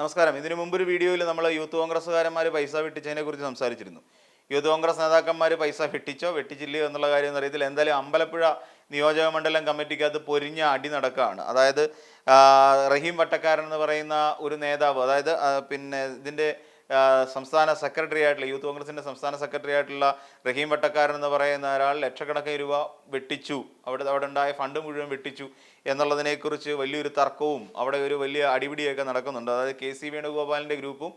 നമസ്കാരം. ഇതിനു മുമ്പ് ഒരു വീഡിയോയിൽ നമ്മൾ യൂത്ത് കോൺഗ്രസ്സുകാരന്മാർ പൈസ വെട്ടിച്ചതിനെ കുറിച്ച് സംസാരിച്ചിരുന്നു. യൂത്ത് കോൺഗ്രസ് നേതാക്കന്മാർ പൈസ വെട്ടിച്ചോ വെട്ടിച്ചില്ലയോ എന്നുള്ള കാര്യം അറിയത്തില്ല. എന്തായാലും അമ്പലപ്പുഴ നിയോജക മണ്ഡലം കമ്മിറ്റിക്കകത്ത് പൊരിഞ്ഞ അടി നടക്കുകയാണ്. അതായത് റഹീം വട്ടക്കാരൻ എന്ന് പറയുന്ന ഒരു നേതാവ് അതായത് പിന്നെ ഇതിന്റെ സംസ്ഥാന സെക്രട്ടറി ആയിട്ടുള്ള യൂത്ത് കോൺഗ്രസിന്റെ സംസ്ഥാന സെക്രട്ടറി ആയിട്ടുള്ള റഹീം വട്ടക്കാരൻ എന്ന് പറയുന്ന ഒരാൾ ലക്ഷക്കണക്കിന് രൂപ വെട്ടിച്ചു. അവിടെ അവിടെ ഉണ്ടായ ഫണ്ട് മുഴുവൻ വെട്ടിച്ചു. എന്നുള്ളതിനെക്കുറിച്ച് വലിയൊരു തർക്കവും അവിടെ ഒരു വലിയ അടിപിടിയൊക്കെ നടക്കുന്നുണ്ട്. അതായത് കെ സി വേണുഗോപാലിന്റെ ഗ്രൂപ്പും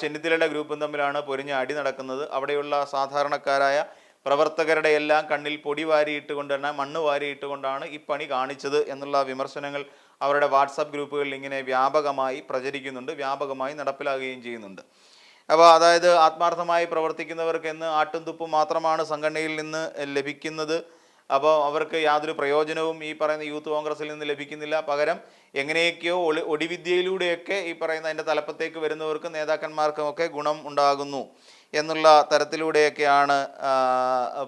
ചെന്നിത്തലയുടെ ഗ്രൂപ്പും തമ്മിലാണ് പൊരിഞ്ഞ അടി നടക്കുന്നത്. അവിടെയുള്ള സാധാരണക്കാരായ പ്രവർത്തകരുടെ എല്ലാം കണ്ണിൽ പൊടി വാരിയിട്ട് തന്നെ മണ്ണ് വാരിയിട്ട് കൊണ്ടാണ് ഈ പണി കാണിച്ചത് എന്നുള്ള വിമർശനങ്ങൾ അവരുടെ വാട്സാപ്പ് ഗ്രൂപ്പുകളിൽ ഇങ്ങനെ വ്യാപകമായി പ്രചരിക്കുന്നുണ്ട് വ്യാപകമായി നടപ്പിലാകുകയും ചെയ്യുന്നുണ്ട്. അപ്പോൾ അതായത് ആത്മാർത്ഥമായി പ്രവർത്തിക്കുന്നവർക്ക് എന്ന് ആട്ടും തുപ്പും മാത്രമാണ് സംഘടനയിൽ നിന്ന് ലഭിക്കുന്നത്. അപ്പോൾ അവർക്ക് യാതൊരു പ്രയോജനവും ഈ പറയുന്ന യൂത്ത് കോൺഗ്രസിൽ നിന്ന് ലഭിക്കുന്നില്ല. പകരം എങ്ങനെയൊക്കെയോ ഒളി ഒടിവിദ്യയിലൂടെയൊക്കെ ഈ പറയുന്ന അതിന്റെ തലപ്പത്തേക്ക് വരുന്നവർക്കും നേതാക്കന്മാർക്കും ഒക്കെ ഗുണം ഉണ്ടാകുന്നു എന്നുള്ള തരത്തിലൂടെയൊക്കെയാണ്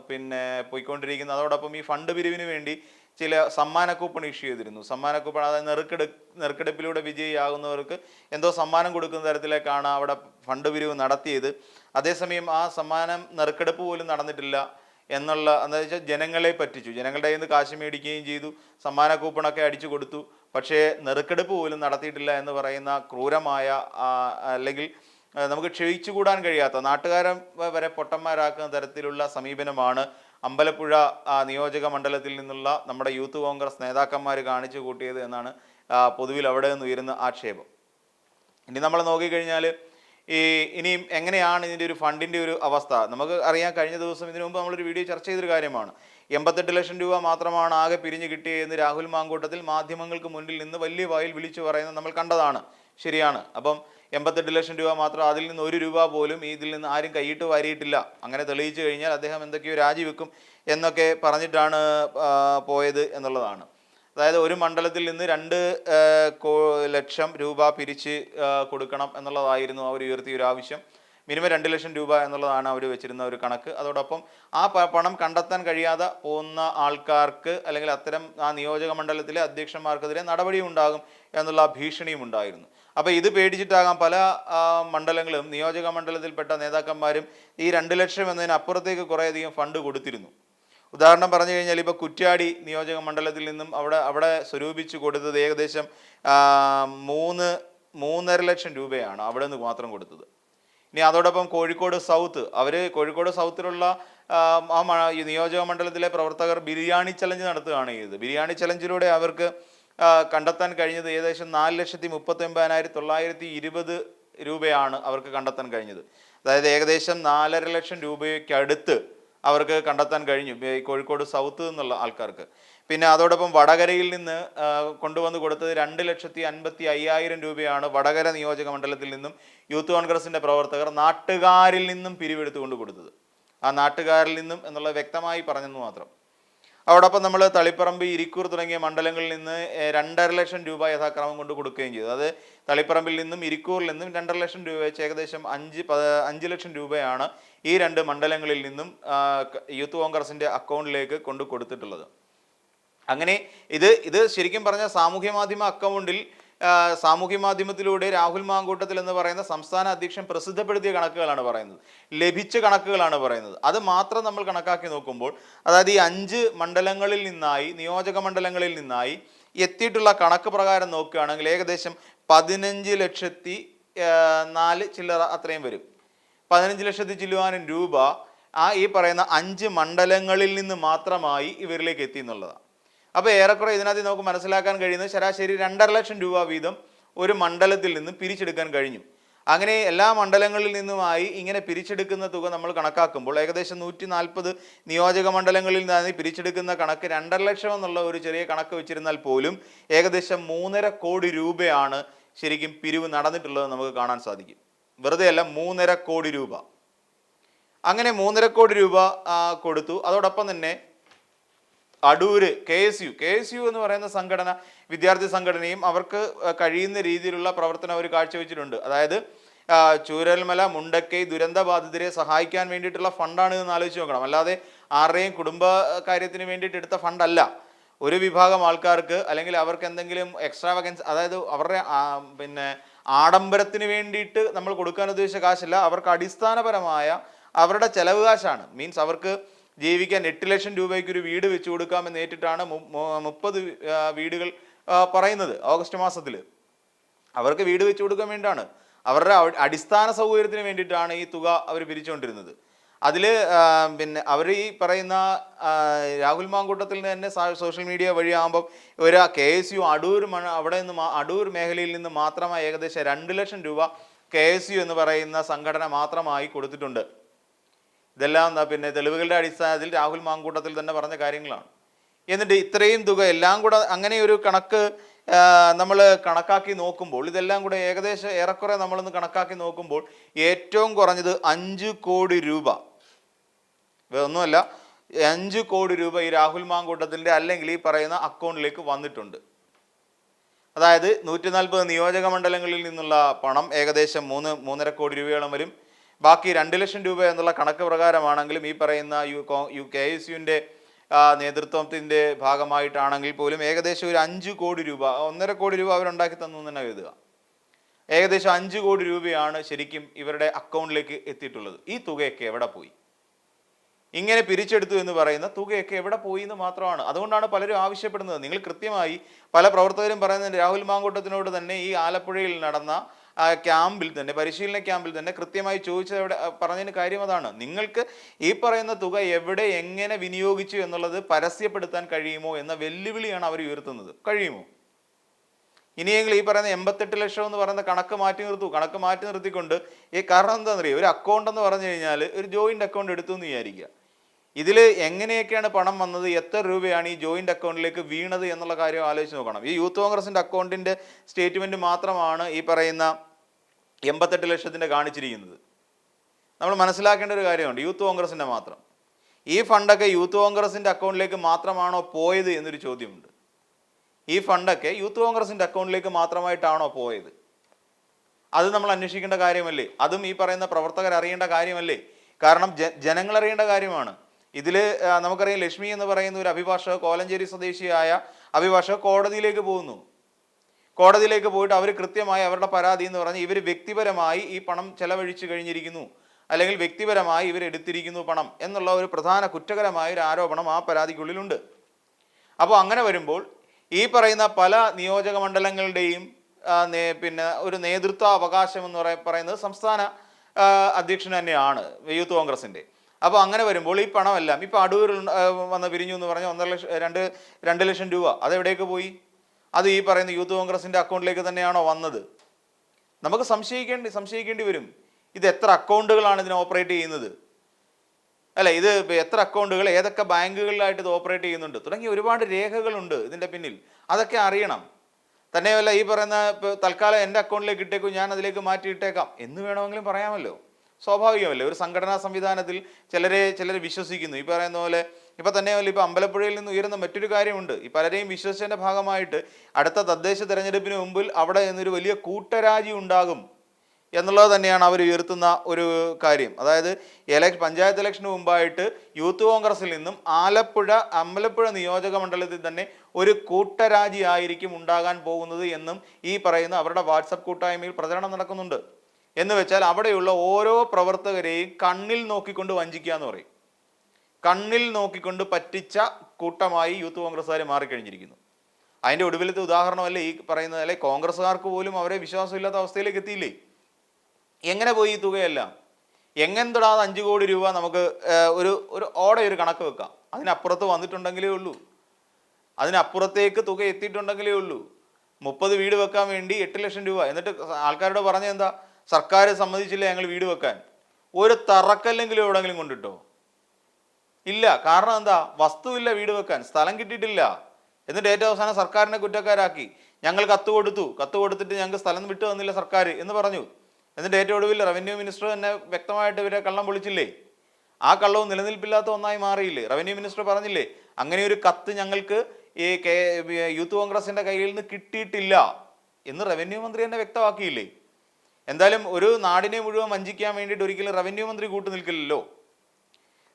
പിന്നെ പോയിക്കൊണ്ടിരിക്കുന്നത്. അതോടൊപ്പം ഈ ഫണ്ട് പിരിവിന് വേണ്ടി ചില സമ്മാന കൂപ്പൺ ഇഷ്യൂ ചെയ്തിരുന്നു. സമ്മാന കൂപ്പൺ അതായത് നെറുക്കെടു നെറുക്കെടുപ്പിലൂടെ വിജയിയാകുന്നവർക്ക് എന്തോ സമ്മാനം കൊടുക്കുന്ന തരത്തിലേക്കാണ് അവിടെ ഫണ്ട് പിരിവ് നടത്തിയത്. അതേസമയം ആ സമ്മാനം നെറുക്കെടുപ്പ് പോലും നടന്നിട്ടില്ല എന്നുള്ള എന്താ വെച്ചാൽ ജനങ്ങളെ പറ്റിച്ചു. ജനങ്ങളുടെ കയ്യിൽ നിന്ന് കാശ് മേടിക്കുകയും ചെയ്തു സമ്മാന കൂപ്പണൊക്കെ അടിച്ചു കൊടുത്തു. പക്ഷേ നെറുക്കെടുപ്പ് പോലും നടത്തിയിട്ടില്ല എന്ന് പറയുന്ന ക്രൂരമായ അല്ലെങ്കിൽ നമുക്ക് ക്ഷയിച്ചുകൂടാൻ കഴിയാത്ത നാട്ടുകാരെ വരെ പൊട്ടന്മാരാക്കുന്ന തരത്തിലുള്ള സമീപനമാണ് അമ്പലപ്പുഴ നിയോജക മണ്ഡലത്തിൽ നിന്നുള്ള നമ്മുടെ യൂത്ത് കോൺഗ്രസ് നേതാക്കന്മാർ കാണിച്ചു കൂട്ടിയത് എന്നാണ് പൊതുവിൽ അവിടെ നിന്ന് ഉയരുന്ന ആക്ഷേപം. ഇനി നമ്മൾ നോക്കിക്കഴിഞ്ഞാൽ ഈ ഇനിയും എങ്ങനെയാണ് ഇതിന്റെ ഒരു ഫണ്ടിന്റെ ഒരു അവസ്ഥ? നമുക്ക് അറിയാം കഴിഞ്ഞ ദിവസം ഇതിനു മുമ്പ് നമ്മളൊരു വീഡിയോ ചർച്ച ചെയ്തൊരു കാര്യമാണ്. എൺപത്തെട്ട് ലക്ഷം രൂപ മാത്രമാണ് ആകെ പിരിഞ്ഞു കിട്ടിയതെന്ന് രാഹുൽ മാങ്കൂട്ടത്തിൽ മാധ്യമങ്ങൾക്ക് മുന്നിൽ നിന്ന് വലിയ വായിൽ വിളിച്ചു പറയുന്നത് നമ്മൾ കണ്ടതാണ്. ശരിയാണ്. അപ്പം എൺപത്തെട്ട് ലക്ഷം രൂപ മാത്രം അതിൽ നിന്ന് ഒരു രൂപ പോലും ഇതിൽ നിന്ന് ആരും കൈയിട്ട് വാരിയിട്ടില്ല. അങ്ങനെ തെളിയിച്ചു കഴിഞ്ഞാൽ അദ്ദേഹം എന്തൊക്കെയോ രാജിവെക്കും എന്നൊക്കെ പറഞ്ഞിട്ടാണ് പോയത് എന്നുള്ളതാണ്. അതായത് ഒരു മണ്ഡലത്തിൽ നിന്ന് രണ്ട് ലക്ഷം രൂപ പിരിച്ച് കൊടുക്കണം എന്നുള്ളതായിരുന്നു അവർ ഉയർത്തിയ ഒരു ആവശ്യം. മിനിമം രണ്ട് ലക്ഷം രൂപ എന്നുള്ളതാണ് അവർ വെച്ചിരുന്ന ഒരു കണക്ക്. അതോടൊപ്പം ആ പണം കണ്ടെത്താൻ കഴിയാതെ പോകുന്ന ആൾക്കാർക്ക് അല്ലെങ്കിൽ അത്തരം ആ നിയോജക മണ്ഡലത്തിലെ അധ്യക്ഷന്മാർക്കെതിരെ നടപടിയും ഉണ്ടാകും എന്നുള്ള ഭീഷണിയും ഉണ്ടായിരുന്നു. അപ്പോൾ ഇത് പേടിച്ചിട്ടാകാം പല മണ്ഡലങ്ങളും നിയോജക മണ്ഡലത്തിൽപ്പെട്ട നേതാക്കന്മാരും ഈ രണ്ട് ലക്ഷം എന്നതിനപ്പുറത്തേക്ക് കുറേയധികം ഫണ്ട് കൊടുത്തിരുന്നു. ഉദാഹരണം പറഞ്ഞു കഴിഞ്ഞാൽ ഇപ്പോൾ കുറ്റ്യാടി നിയോജക മണ്ഡലത്തിൽ നിന്നും അവിടെ അവിടെ സ്വരൂപിച്ച് കൊടുത്തത് ഏകദേശം മൂന്ന് മൂന്നര ലക്ഷം രൂപയാണ് അവിടെ നിന്ന് മാത്രം കൊടുത്തത്. ഇനി അതോടൊപ്പം കോഴിക്കോട് സൗത്ത് അവർ കോഴിക്കോട് സൗത്തിലുള്ള ആ, നിയോജക മണ്ഡലത്തിലെ പ്രവർത്തകർ ബിരിയാണി ചലഞ്ച് നടത്തുകയാണ് ചെയ്തത്. ബിരിയാണി ചലഞ്ചിലൂടെ അവർക്ക് കണ്ടെത്താൻ കഴിഞ്ഞത് ഏകദേശം നാല് ലക്ഷത്തി മുപ്പത്തി ഒമ്പതിനായിരത്തി തൊള്ളായിരത്തി ഇരുപത് രൂപയാണ് അവർക്ക് കണ്ടെത്താൻ കഴിഞ്ഞത്. അതായത് ഏകദേശം നാലര ലക്ഷം രൂപയ്ക്കടുത്ത് അവർക്ക് കണ്ടെത്താൻ കഴിഞ്ഞു. കോഴിക്കോട് സൗത്ത് നിന്നുള്ള ആൾക്കാർക്ക്. പിന്നെ അതോടൊപ്പം വടകരയിൽ നിന്ന് കൊണ്ടുവന്ന് കൊടുത്തത് രണ്ട് ലക്ഷത്തി അൻപത്തി അയ്യായിരം രൂപയാണ് വടകര നിയോജക മണ്ഡലത്തിൽ നിന്നും യൂത്ത് കോൺഗ്രസിന്റെ പ്രവർത്തകർ നാട്ടുകാരിൽ നിന്നും പിരിവെടുത്തുകൊണ്ട് കൊടുത്തത്. ആ നാട്ടുകാരിൽ നിന്നും എന്നുള്ളത് വ്യക്തമായി പറഞ്ഞെന്ന് മാത്രം. അതോടൊപ്പം നമ്മൾ തളിപ്പറമ്പ് ഇരിക്കൂർ തുടങ്ങിയ മണ്ഡലങ്ങളിൽ നിന്ന് രണ്ടര ലക്ഷം രൂപ യഥാക്രമം കൊണ്ട് കൊടുക്കുകയും ചെയ്തു. അത് തളിപ്പറമ്പിൽ നിന്നും ഇരിക്കൂറിൽ നിന്നും രണ്ടര ലക്ഷം രൂപ വെച്ച് ഏകദേശം അഞ്ച് അഞ്ച് ലക്ഷം രൂപയാണ് ഈ രണ്ട് മണ്ഡലങ്ങളിൽ നിന്നും യൂത്ത് കോൺഗ്രസിന്റെ അക്കൗണ്ടിലേക്ക് കൊണ്ട് കൊടുത്തിട്ടുള്ളത്. അങ്ങനെ ഇത് ഇത് ശരിക്കും പറഞ്ഞാൽ സാമൂഹ്യ മാധ്യമ അക്കൗണ്ടിൽ സാമൂഹ്യ മാധ്യമത്തിലൂടെ രാഹുൽ മാങ്കൂട്ടത്തിൽ എന്ന് പറയുന്ന സംസ്ഥാന അധ്യക്ഷൻ പ്രസിദ്ധപ്പെടുത്തിയ കണക്കുകളാണ് പറയുന്നത്. ലഭിച്ച കണക്കുകളാണ് പറയുന്നത്. അത് മാത്രം നമ്മൾ കണക്കാക്കി നോക്കുമ്പോൾ അതായത് ഈ അഞ്ച് മണ്ഡലങ്ങളിൽ നിന്നായി നിയോജക മണ്ഡലങ്ങളിൽ നിന്നായി എത്തിയിട്ടുള്ള കണക്ക് പ്രകാരം നോക്കുകയാണെങ്കിൽ ഏകദേശം പതിനഞ്ച് ലക്ഷത്തി നാല് ചില്ലറ അത്രയും വരും. പതിനഞ്ച് ലക്ഷത്തി ചില്ലുവാനും രൂപ ആ ഈ പറയുന്ന അഞ്ച് മണ്ഡലങ്ങളിൽ നിന്ന് മാത്രമായി ഇവരിലേക്ക് എത്തി എന്നുള്ളതാണ്. അപ്പോൾ ഏറെക്കുറെ ഇതിനകത്ത് നമുക്ക് മനസ്സിലാക്കാൻ കഴിയുന്നത് ശരാശരി രണ്ടര ലക്ഷം രൂപ വീതം ഒരു മണ്ഡലത്തിൽ നിന്ന് പിരിച്ചെടുക്കാൻ കഴിഞ്ഞു. അങ്ങനെ എല്ലാ മണ്ഡലങ്ങളിൽ നിന്നുമായി ഇങ്ങനെ പിരിച്ചെടുക്കുന്ന തുക നമ്മൾ കണക്കാക്കുമ്പോൾ ഏകദേശം നൂറ്റി നാൽപ്പത് നിയോജക മണ്ഡലങ്ങളിൽ നിന്നാണ് പിരിച്ചെടുക്കുന്ന കണക്ക് രണ്ടര ലക്ഷം എന്നുള്ള ഒരു ചെറിയ കണക്ക് വെച്ചിരുന്നാൽ പോലും ഏകദേശം മൂന്നര കോടി രൂപയാണ് ശരിക്കും പിരിവ് നടന്നിട്ടുള്ളത് നമുക്ക് കാണാൻ സാധിക്കും. വെറുതെ അല്ല മൂന്നര കോടി രൂപ. അങ്ങനെ മൂന്നര കോടി രൂപ കൊടുത്തു. അതോടൊപ്പം തന്നെ Adoor K S U. K S U എന്ന് പറയുന്ന സംഘടന വിദ്യാർത്ഥി സംഘടനയും അവർക്ക് കഴിയുന്ന രീതിയിലുള്ള പ്രവർത്തനം അവർ കാഴ്ചവെച്ചിട്ടുണ്ട്. അതായത് ചൂരൽമല മുണ്ടക്കൈ ദുരന്ത ബാധിതരെ സഹായിക്കാൻ വേണ്ടിയിട്ടുള്ള ഫണ്ടാണ് എന്ന് ആലോചിച്ച് നോക്കണം. അല്ലാതെ ആരുടെയും കുടുംബ കാര്യത്തിന് വേണ്ടിയിട്ട് എടുത്ത ഫണ്ടല്ല. ഒരു വിഭാഗം ആൾക്കാർക്ക് അല്ലെങ്കിൽ അവർക്ക് എന്തെങ്കിലും എക്സ്ട്രാ വകൻസ് അതായത് അവരുടെ പിന്നെ ആഡംബരത്തിന് വേണ്ടിയിട്ട് നമ്മൾ കൊടുക്കാൻ ഉദ്ദേശിച്ച കാശല്ല. അവർക്ക് അടിസ്ഥാനപരമായ അവരുടെ ചെലവ് കാശാണ്. മീൻസ് അവർക്ക് ജീവിക്കാൻ എട്ട് ലക്ഷം രൂപയ്ക്ക് ഒരു വീട് വെച്ചു കൊടുക്കാമെന്ന് ഏറ്റിട്ടാണ് മുപ്പത് വീടുകൾ പറയുന്നത് ഓഗസ്റ്റ് മാസത്തിൽ അവർക്ക് വീട് വെച്ചു കൊടുക്കാൻ വേണ്ടിയിട്ടാണ്. അവരുടെ അടിസ്ഥാന സൗകര്യത്തിന് വേണ്ടിയിട്ടാണ് ഈ തുക അവർ പിരിച്ചുകൊണ്ടിരുന്നത്. അതിൽ പിന്നെ അവർ ഈ പറയുന്ന രാഹുൽ മാങ്കൂട്ടത്തിൽ തന്നെ സോഷ്യൽ മീഡിയ വഴിയാകുമ്പം ഒരു കെ എസ് യു അടൂർ മണ അവിടെ നിന്ന് അടൂർ മേഖലയിൽ നിന്ന് മാത്രമായി ഏകദേശം രണ്ട് ലക്ഷം രൂപ കെ എസ് യു എന്ന് പറയുന്ന സംഘടന മാത്രമായി കൊടുത്തിട്ടുണ്ട്. ഇതെല്ലാം പിന്നെ തെളിവുകളുടെ അടിസ്ഥാനത്തിൽ രാഹുൽ മാങ്കൂട്ടത്തിൽ തന്നെ പറഞ്ഞ കാര്യങ്ങളാണ്. എന്നിട്ട് ഇത്രയും തുക എല്ലാം കൂടെ അങ്ങനെ ഒരു കണക്ക് നമ്മൾ കണക്കാക്കി നോക്കുമ്പോൾ ഇതെല്ലാം കൂടെ ഏകദേശം ഏറെക്കുറെ നമ്മളൊന്ന് കണക്കാക്കി നോക്കുമ്പോൾ ഏറ്റവും കുറഞ്ഞത് അഞ്ച് കോടി രൂപ. വേറൊന്നുമല്ല അഞ്ച് കോടി രൂപ ഈ രാഹുൽ മാങ്കൂട്ടത്തിന്റെ അല്ലെങ്കിൽ ഈ പറയുന്ന അക്കൗണ്ടിലേക്ക് വന്നിട്ടുണ്ട്. അതായത് നൂറ്റി നാൽപ്പത് നിയോജക മണ്ഡലങ്ങളിൽ നിന്നുള്ള പണം ഏകദേശം മൂന്ന് മൂന്നര കോടി രൂപയോളം വരും. ബാക്കി രണ്ട് ലക്ഷം രൂപ എന്നുള്ള കണക്ക് പ്രകാരമാണെങ്കിലും ഈ പറയുന്ന യു കോ യു കെ എസ് യുവിന്റെ നേതൃത്വത്തിന്റെ ഭാഗമായിട്ടാണെങ്കിൽ പോലും ഏകദേശം ഒരു അഞ്ച് കോടി രൂപ ഒന്നര കോടി രൂപ അവരുണ്ടാക്കി തന്നു എന്ന് തന്നെ കരുതുക ഏകദേശം അഞ്ച് കോടി രൂപയാണ് ശരിക്കും ഇവരുടെ അക്കൗണ്ടിലേക്ക് എത്തിയിട്ടുള്ളത്. ഈ തുകയൊക്കെ എവിടെ പോയി? ഇങ്ങനെ പിരിച്ചെടുത്തു എന്ന് പറയുന്ന തുകയൊക്കെ എവിടെ പോയി എന്ന് മാത്രമാണ്. അതുകൊണ്ടാണ് പലരും ആവശ്യപ്പെടുന്നത്. നിങ്ങൾ കൃത്യമായി പല പ്രവർത്തകരും പറയുന്നത് രാഹുൽ മാങ്കൂട്ടത്തിനോട് തന്നെ ഈ ആലപ്പുഴയിൽ നടന്ന ആ ക്യാമ്പിൽ തന്നെ പരിശീലന ക്യാമ്പിൽ തന്നെ കൃത്യമായി ചോദിച്ചത് എവിടെ പറഞ്ഞതിന് കാര്യം അതാണ്. നിങ്ങൾക്ക് ഈ പറയുന്ന തുക എവിടെ എങ്ങനെ വിനിയോഗിച്ചു എന്നുള്ളത് പരസ്യപ്പെടുത്താൻ കഴിയുമോ എന്ന വെല്ലുവിളിയാണ് അവർ ഉയർത്തുന്നത്. കഴിയുമോ? ഇനിയെങ്കിലും ഈ പറയുന്ന എൺപത്തെട്ട് ലക്ഷം എന്ന് പറയുന്ന കണക്ക് മാറ്റി നിർത്തു. കണക്ക് മാറ്റി നിർത്തിക്കൊണ്ട് ഈ കാരണം എന്താണെന്നറിയോ? ഒരു അക്കൗണ്ട് എന്ന് പറഞ്ഞു കഴിഞ്ഞാൽ ഒരു ജോയിന്റ് അക്കൗണ്ട് എടുത്തു എന്ന് വിചാരിക്കുക. ഇതിൽ എങ്ങനെയൊക്കെയാണ് പണം വന്നത്? എത്ര രൂപയാണ് ഈ ജോയിന്റ് അക്കൗണ്ടിലേക്ക് വീണത് എന്നുള്ള കാര്യം ആലോചിച്ച് നോക്കണം. ഈ യൂത്ത് കോൺഗ്രസിന്റെ അക്കൗണ്ടിന്റെ സ്റ്റേറ്റ്മെന്റ് മാത്രമാണ് ഈ പറയുന്ന എൺപത്തെട്ട് ലക്ഷത്തിന്റെ കാണിച്ചിരിക്കുന്നത്. നമ്മൾ മനസ്സിലാക്കേണ്ട ഒരു കാര്യമുണ്ട്. യൂത്ത് കോൺഗ്രസിന്റെ മാത്രം. ഈ ഫണ്ടൊക്കെ യൂത്ത് കോൺഗ്രസിന്റെ അക്കൗണ്ടിലേക്ക് മാത്രമാണോ പോയത് എന്നൊരു ചോദ്യമുണ്ട്. ഈ ഫണ്ടൊക്കെ യൂത്ത് കോൺഗ്രസിന്റെ അക്കൗണ്ടിലേക്ക് മാത്രമായിട്ടാണോ പോയത്? അത് നമ്മൾ അന്വേഷിക്കേണ്ട കാര്യമല്ലേ? അതും ഈ പറയുന്ന പ്രവർത്തകർ അറിയേണ്ട കാര്യമല്ലേ? കാരണം ജനങ്ങൾ അറിയേണ്ട കാര്യമാണ്. ഇതിൽ നമുക്കറിയാം ലക്ഷ്മി എന്ന് പറയുന്ന ഒരു അഭിഭാഷക കോലഞ്ചേരി സ്വദേശിയായ അഭിഭാഷക കോടതിയിലേക്ക് പോകുന്നു. കോടതിയിലേക്ക് പോയിട്ട് അവർ കൃത്യമായി അവരുടെ പരാതി എന്ന് പറഞ്ഞ് ഇവർ വ്യക്തിപരമായി ഈ പണം ചെലവഴിച്ചു കഴിഞ്ഞിരിക്കുന്നു. അല്ലെങ്കിൽ വ്യക്തിപരമായി ഇവർ എടുത്തിരിക്കുന്നു പണം എന്നുള്ള ഒരു പ്രധാന കുറ്റകരമായ ഒരു ആരോപണം ആ പരാതിക്കുള്ളിലുണ്ട്. അപ്പോൾ അങ്ങനെ വരുമ്പോൾ ഈ പറയുന്ന പല നിയോജക മണ്ഡലങ്ങളുടെയും പിന്നെ ഒരു നേതൃത്വ അവകാശം എന്ന് പറയ- പറയുന്നത് സംസ്ഥാന അധ്യക്ഷൻ തന്നെയാണ് യൂത്ത് കോൺഗ്രസിന്റെ അപ്പോൾ അങ്ങനെ വരുമ്പോൾ ഈ പണമെല്ലാം ഇപ്പോൾ അടൂരിൽ വന്ന് പിരിഞ്ഞു എന്ന് പറഞ്ഞാൽ ഒന്നര ലക്ഷം രണ്ട് രണ്ട് ലക്ഷം രൂപ അതെവിടേക്ക് പോയി? അത് ഈ പറയുന്ന യൂത്ത് കോൺഗ്രസിന്റെ അക്കൗണ്ടിലേക്ക് തന്നെയാണോ വന്നത്? നമുക്ക് സംശയിക്കേണ്ടി സംശയിക്കേണ്ടി വരും. ഇത് എത്ര അക്കൗണ്ടുകളാണ് ഇതിന് ഓപ്പറേറ്റ് ചെയ്യുന്നത്? അല്ല ഇത് എത്ര അക്കൗണ്ടുകൾ ഏതൊക്കെ ബാങ്കുകളിലായിട്ട് ഇത് ഓപ്പറേറ്റ് ചെയ്യുന്നുണ്ട്? തുടങ്ങിയ ഒരുപാട് രേഖകളുണ്ട് ഇതിന്റെ പിന്നിൽ. അതൊക്കെ അറിയണം. തന്നെയല്ല ഈ പറയുന്ന തൽക്കാലം എന്റെ അക്കൗണ്ടിലേക്ക് ഇട്ടേക്കും ഞാൻ അതിലേക്ക് മാറ്റിയിട്ടേക്കാം എന്ന് വേണമെങ്കിലും പറയാമല്ലോ. സ്വാഭാവികമല്ലേ? ഒരു സംഘടനാ സംവിധാനത്തിൽ ചിലരെ ചിലർ വിശ്വസിക്കുന്നു. ഈ പറയുന്ന പോലെ ഇപ്പൊ തന്നെയല്ല ഇപ്പൊ അമ്പലപ്പുഴയിൽ നിന്ന് ഉയരുന്ന മറ്റൊരു കാര്യമുണ്ട്. ഈ പലരെയും വിശ്വസിച്ചതിന്റെ ഭാഗമായിട്ട് അടുത്ത തദ്ദേശ തെരഞ്ഞെടുപ്പിന് മുമ്പിൽ അവിടെ നിന്നൊരു വലിയ കൂട്ടരാജി ഉണ്ടാകും എന്നുള്ളത് തന്നെയാണ് അവർ ഉയർത്തുന്ന ഒരു കാര്യം. അതായത് ഇലക്ഷൻ പഞ്ചായത്ത് ഇലക്ഷന് മുമ്പായിട്ട് യൂത്ത് കോൺഗ്രസിൽ നിന്നും ആലപ്പുഴ അമ്പലപ്പുഴ നിയോജക മണ്ഡലത്തിൽ തന്നെ ഒരു കൂട്ടരാജി ആയിരിക്കും ഉണ്ടാകാൻ പോകുന്നത് എന്നും ഈ പറയുന്ന അവരുടെ വാട്സപ്പ് കൂട്ടായ്മയിൽ പ്രചരണം നടക്കുന്നുണ്ട്. എന്ന് വെച്ചാൽ അവിടെയുള്ള ഓരോ പ്രവർത്തകരെയും കണ്ണിൽ നോക്കിക്കൊണ്ട് വഞ്ചിക്കുക എന്ന് പറയും. കണ്ണിൽ നോക്കിക്കൊണ്ട് പറ്റിച്ച കൂട്ടമായി യൂത്ത് കോൺഗ്രസ്സുകാർ മാറിക്കഴിഞ്ഞിരിക്കുന്നു. അതിന്റെ ഒടുവിലത്തെ ഉദാഹരണമല്ലേ ഈ പറയുന്നത്? അല്ലെ കോൺഗ്രസ്സുകാർക്ക് പോലും അവരെ വിശ്വാസമില്ലാത്ത അവസ്ഥയിലേക്ക് എത്തിയില്ലേ? എങ്ങനെ പോയി ഈ തുകയെല്ലാം? എങ്ങനെ തൊടാതെ അഞ്ച് കോടി രൂപ നമുക്ക് ഒരു ഒരു ഓടെ ഒരു കണക്ക് വെക്കാം. അതിനപ്പുറത്ത് വന്നിട്ടുണ്ടെങ്കിലേ ഉള്ളൂ. അതിനപ്പുറത്തേക്ക് തുക എത്തിയിട്ടുണ്ടെങ്കിലേ ഉള്ളൂ. മുപ്പത് വീട് വെക്കാൻ വേണ്ടി എട്ട് ലക്ഷം രൂപ. എന്നിട്ട് ആൾക്കാരോട് പറഞ്ഞ എന്താ? സർക്കാർ സമ്മതിച്ചില്ല ഞങ്ങൾ വീട് വെക്കാൻ. ഒരു തറക്കല്ലെങ്കിലും എവിടെങ്കിലും കൊണ്ടിട്ടോ? ഇല്ല. കാരണം എന്താ? വസ്തുവില്ല വീട് വെക്കാൻ. സ്ഥലം കിട്ടിയിട്ടില്ല. എന്നിട്ട് ഏറ്റവും അവസാനം സർക്കാരിനെ കുറ്റക്കാരാക്കി. ഞങ്ങൾ കത്ത് കൊടുത്തു. കത്ത് കൊടുത്തിട്ട് ഞങ്ങൾക്ക് സ്ഥലം വിട്ടു തന്നില്ല സർക്കാർ എന്ന് പറഞ്ഞു. എന്നിട്ട് ഏറ്റവും ഒടുവിൽ റവന്യൂ മിനിസ്റ്റർ തന്നെ വ്യക്തമായിട്ട് ഇവരെ കള്ളം പൊളിച്ചില്ലേ? ആ കള്ളവും നിലനിൽപ്പില്ലാത്ത ഒന്നായി മാറിയില്ലേ? റവന്യൂ മിനിസ്റ്റർ പറഞ്ഞില്ലേ അങ്ങനെ ഒരു കത്ത് ഞങ്ങൾക്ക് ഈ കെ യൂത്ത് കോൺഗ്രസിന്റെ കയ്യിൽ നിന്ന് കിട്ടിയിട്ടില്ല എന്ന് റവന്യൂ മന്ത്രി തന്നെ വ്യക്തമാക്കിയില്ലേ? എന്തായാലും ഒരു നാടിനെ മുഴുവൻ വഞ്ചിക്കാൻ വേണ്ടിയിട്ട് ഒരിക്കലും റവന്യൂ മന്ത്രി കൂട്ടു നിൽക്കില്ലല്ലോ.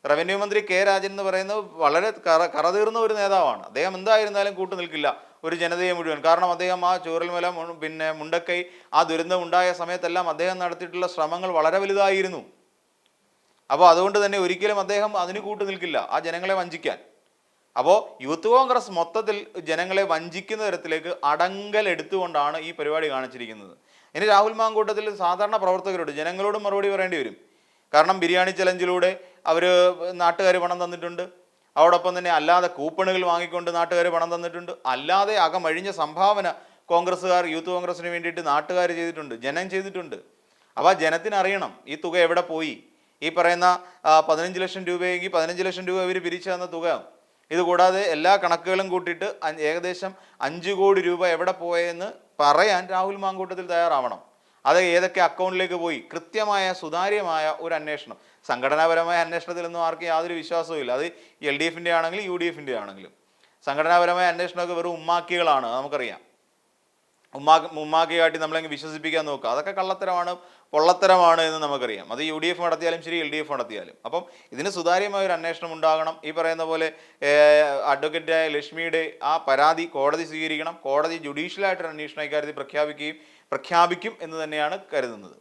റവന്യൂ മന്ത്രി കെ രാജൻ എന്ന് പറയുന്നത് വളരെ കറ കറതീർന്ന ഒരു നേതാവാണ്. അദ്ദേഹം എന്തായിരുന്നാലും കൂട്ടു നിൽക്കില്ല ഒരു ജനതയെ മുഴുവൻ. കാരണം അദ്ദേഹം ആ ചൂരൽമല പിന്നെ മുണ്ടക്കൈ ആ ദുരന്തം ഉണ്ടായ സമയത്തെല്ലാം അദ്ദേഹം നടത്തിയിട്ടുള്ള ശ്രമങ്ങൾ വളരെ വലുതായിരുന്നു. അപ്പോൾ അതുകൊണ്ട് തന്നെ ഒരിക്കലും അദ്ദേഹം അതിന് കൂട്ടു നിൽക്കില്ല ആ ജനങ്ങളെ വഞ്ചിക്കാൻ. അപ്പോൾ യൂത്ത് കോൺഗ്രസ് മൊത്തത്തിൽ ജനങ്ങളെ വഞ്ചിക്കുന്ന തരത്തിലേക്ക് അടങ്കൽ എടുത്തുകൊണ്ടാണ് ഈ പരിപാടി കാണിച്ചിരിക്കുന്നത്. ഇനി രാഹുൽ മാങ്കൂട്ടത്തിൽ സാധാരണ പ്രവർത്തകരോട് ജനങ്ങളോട് മറുപടി പറയേണ്ടി വരും. കാരണം ബിരിയാണി ചലഞ്ചിലൂടെ അവർ നാട്ടുകാർ പണം തന്നിട്ടുണ്ട്. അതോടൊപ്പം തന്നെ അല്ലാതെ കൂപ്പണുകൾ വാങ്ങിക്കൊണ്ട് നാട്ടുകാർ പണം തന്നിട്ടുണ്ട്. അല്ലാതെ അകമഴിഞ്ഞ സംഭാവന കോൺഗ്രസ്സുകാർ യൂത്ത് കോൺഗ്രസ്സിന് വേണ്ടിയിട്ട് നാട്ടുകാർ ചെയ്തിട്ടുണ്ട് ജനം ചെയ്തിട്ടുണ്ട്. അപ്പോൾ ജനത്തിന് അറിയണം ഈ തുക എവിടെ പോയി. ഈ പറയുന്ന പതിനഞ്ച് ലക്ഷം രൂപയെങ്കിൽ പതിനഞ്ച് ലക്ഷം രൂപ ഇവർ പിരിച്ചു തന്ന തുക ഇതുകൂടാതെ എല്ലാ കണക്കുകളും കൂട്ടിയിട്ട് ഏകദേശം അഞ്ച് കോടി രൂപ എവിടെ പോയെന്ന് പറയാൻ രാഹുൽ മാങ്കൂട്ടത്തിൽ തയ്യാറാവണം. അത് ഏതൊക്കെ അക്കൗണ്ടിലേക്ക് പോയി? കൃത്യമായ സുതാര്യമായ ഒരു അന്വേഷണം. സംഘടനാപരമായ അന്വേഷണത്തിലൊന്നും ആർക്കും യാതൊരു വിശ്വാസവും ഇല്ല. അത് എൽ ഡി എഫിന്റെ ആണെങ്കിലും യു ഡി എഫിന്റെ ആണെങ്കിലും. സംഘടനാപരമായ അന്വേഷണമൊക്കെ വെറും ഉമ്മാക്കികളാണ് നമുക്കറിയാം. ഉമ്മാക്ക് ഉമ്മാക്കി കാട്ടി നമ്മളെങ്കിൽ വിശ്വസിപ്പിക്കാൻ നോക്കുക. അതൊക്കെ കള്ളത്തരമാണ് പൊള്ളത്തരമാണ് എന്ന് നമുക്കറിയാം. അത് യു ഡി എഫ് നടത്തിയാലും ശരി എൽ ഡി എഫ് നടത്തിയാലും. അപ്പം ഇതിന് സുതാര്യമായ ഒരു അന്വേഷണം ഉണ്ടാകണം. ഈ പറയുന്ന പോലെ അഡ്വക്കേറ്റായ ലക്ഷ്മിയുടെ ആ പരാതി കോടതി സ്വീകരിക്കണം. കോടതി ജുഡീഷ്യലായിട്ടൊരു അന്വേഷണം ഇക്കാര്യത്തിൽ പ്രഖ്യാപിക്കുകയും പ്രഖ്യാപിക്കും എന്ന് തന്നെയാണ് കരുതുന്നത്.